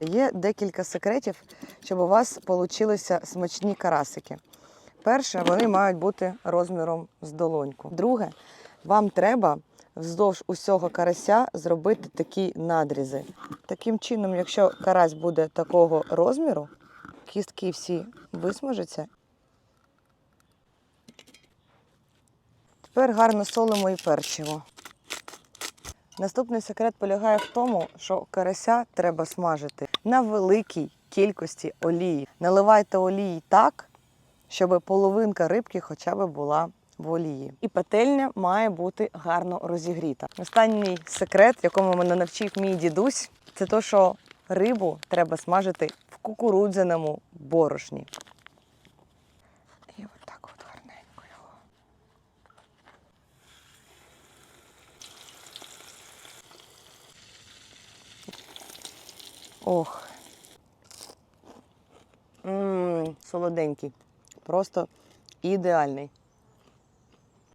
Є декілька секретів, щоб у вас получилися смачні карасики. Перше, вони мають бути розміром з долоньку. Друге, вам треба вздовж усього карася зробити такі надрізи. Таким чином, якщо карась буде такого розміру, кістки всі висмажаться. Тепер гарно солимо і перчимо. Наступний секрет полягає в тому, що карася треба смажити на великій кількості олії. Наливайте олії так, щоб половинка рибки хоча б була в олії. І пательня має бути гарно розігріта. Останній секрет, якому мене навчив мій дідусь, це то, що рибу треба смажити в кукурудзяному борошні. Ох. Ммм, солоденький. Просто ідеальний.